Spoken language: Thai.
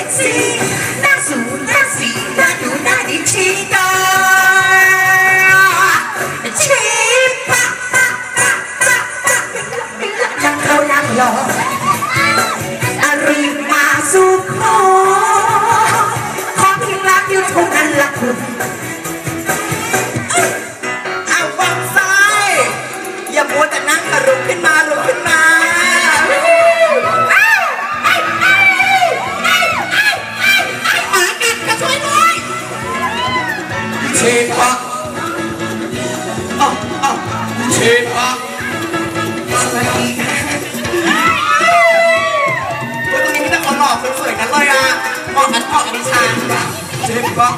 ็กซี่น่าสูน่าสีน่าดูน่าดีชีตาชีปะปะปะปะปะนักเขานักหลอกอารีมาสู่ขอขอเพียงรักอยู่เท่านั้นละคุณเอาวางซ้าย อย่ามัวแต่นั่งกระรุกขึ้นมา เชฟะสวัสดีค่ะตรงนี้มีแต่คนหล่อสวยๆกันเลยอะเหมาะกันเหมาะกับดิฉันเชฟะ